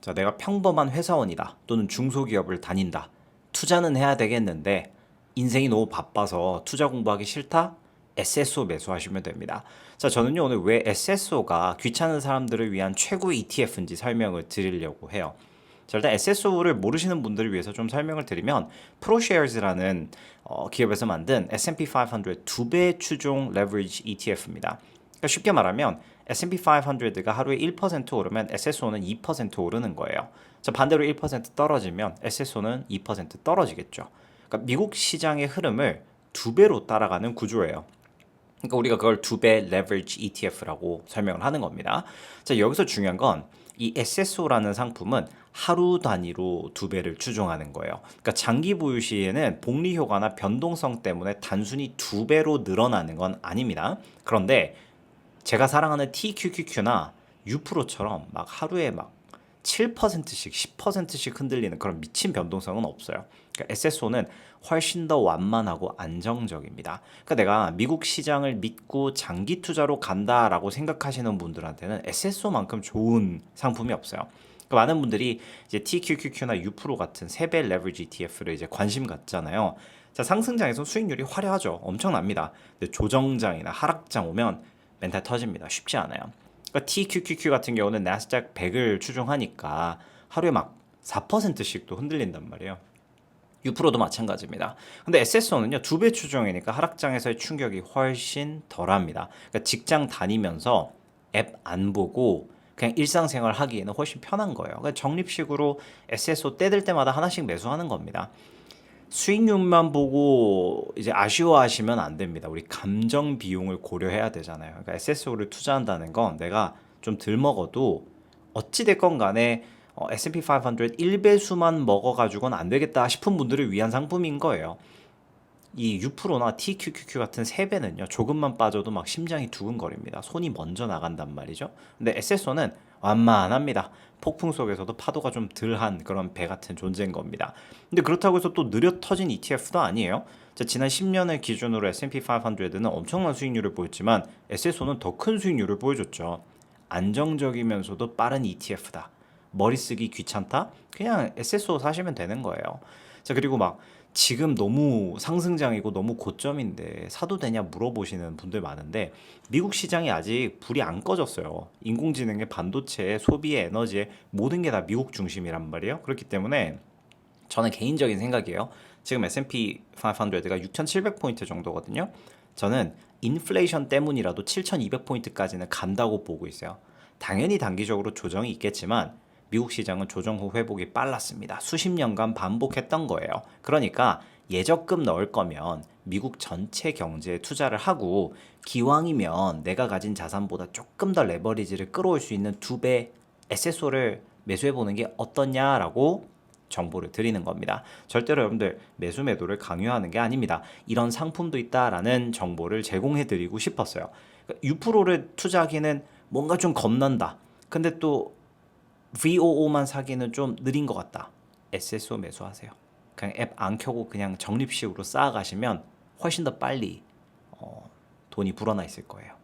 자, 내가 평범한 회사원이다 또는 중소기업을 다닌다. 투자는 해야 되겠는데 인생이 너무 바빠서 투자 공부하기 싫다? SSO 매수하시면 됩니다. 자, 저는요 오늘 왜 SSO가 귀찮은 사람들을 위한 최고 ETF인지 설명을 드리려고 해요. 자, 일단 SSO를 모르시는 분들을 위해서 좀 설명을 드리면 프로쉐어즈라는 어, 기업에서 만든 S&P 500 두배 추종 레버리지 ETF입니다. 그러니까 쉽게 말하면 S&P 500가 하루에 1% 오르면 SSO는 2% 오르는 거예요. 자, 반대로 1% 떨어지면 SSO는 2% 떨어지겠죠. 그러니까 미국 시장의 흐름을 두 배로 따라가는 구조예요. 그러니까 우리가 그걸 두배 레버리지 ETF라고 설명을 하는 겁니다. 자, 여기서 중요한 건 이 SSO라는 상품은 하루 단위로 두 배를 추종하는 거예요. 그러니까 장기 보유 시에는 복리 효과나 변동성 때문에 단순히 두 배로 늘어나는 건 아닙니다. 그런데 제가 사랑하는 TQQQ나 U-프로처럼 막 하루에 막 7%씩 10%씩 흔들리는 그런 미친 변동성은 없어요. 그러니까 SSO는 훨씬 더 완만하고 안정적입니다. 그러니까 내가 미국 시장을 믿고 장기 투자로 간다라고 생각하시는 분들한테는 SSO만큼 좋은 상품이 없어요. 그러니까 많은 분들이 이제 TQQQ나 U-프로 같은 세배 레버리지 ETF를 이제 관심 갖잖아요. 자, 상승장에서 수익률이 화려하죠. 엄청납니다. 근데 조정장이나 하락장 오면 멘탈 터집니다. 쉽지 않아요. 그러니까 TQQQ 같은 경우는 나스닥 100을 추종하니까 하루에 막 4%씩도 흔들린단 말이에요. U-프로도 마찬가지입니다. 근데 SSO는요 두 배 추종이니까 하락장에서의 충격이 훨씬 덜합니다. 그러니까 직장 다니면서 앱 안 보고 그냥 일상생활 하기에는 훨씬 편한 거예요. 그러니까 적립식으로 SSO 떼들 때마다 하나씩 매수하는 겁니다. 수익률만 보고 이제 아쉬워하시면 안 됩니다. 우리 감정 비용을 고려해야 되잖아요. 그러니까 SSO를 투자한다는 건 내가 좀 덜 먹어도 어찌 됐건 간에 어, S&P 500 1배수만 먹어가지고는 안 되겠다 싶은 분들을 위한 상품인 거예요. 이 U-프로나 TQQQ 같은 세 배는요 조금만 빠져도 막 심장이 두근거립니다. 손이 먼저 나간단 말이죠. 근데 SSO는 완만합니다. 폭풍 속에서도 파도가 좀 덜한 그런 배 같은 존재인 겁니다. 근데 그렇다고 해서 또 느려 터진 ETF도 아니에요. 자, 지난 10년을 기준으로 S&P 500는 엄청난 수익률을 보였지만 SSO는 더 큰 수익률을 보여줬죠. 안정적이면서도 빠른 ETF다. 머리 쓰기 귀찮다? 그냥 SSO 사시면 되는 거예요. 자, 그리고 막 지금 너무 상승장이고 너무 고점인데 사도 되냐 물어보시는 분들 많은데 미국 시장이 아직 불이 안 꺼졌어요. 인공지능의 반도체, 소비의 에너지의 모든 게 다 미국 중심이란 말이에요. 그렇기 때문에 저는 개인적인 생각이에요. 지금 S&P 500가 6,700포인트 정도거든요. 저는 인플레이션 때문이라도 7,200포인트까지는 간다고 보고 있어요. 당연히 단기적으로 조정이 있겠지만 미국 시장은 조정 후 회복이 빨랐습니다. 수십 년간 반복했던 거예요. 그러니까 예적금 넣을 거면 미국 전체 경제에 투자를 하고 기왕이면 내가 가진 자산보다 조금 더 레버리지를 끌어올 수 있는 두배 SSO를 매수해 보는 게 어떻냐라고 정보를 드리는 겁니다. 절대로 여러분들 매수 매도를 강요하는 게 아닙니다. 이런 상품도 있다라는 정보를 제공해 드리고 싶었어요. 그러니까 U-프로를 투자하기는 뭔가 좀 겁난다. 근데 또 VOO만 사기는 좀 느린 것 같다. SSO 매수하세요. 그냥 앱 안 켜고 그냥 적립식으로 쌓아가시면 훨씬 더 빨리 어, 돈이 불어나 있을 거예요.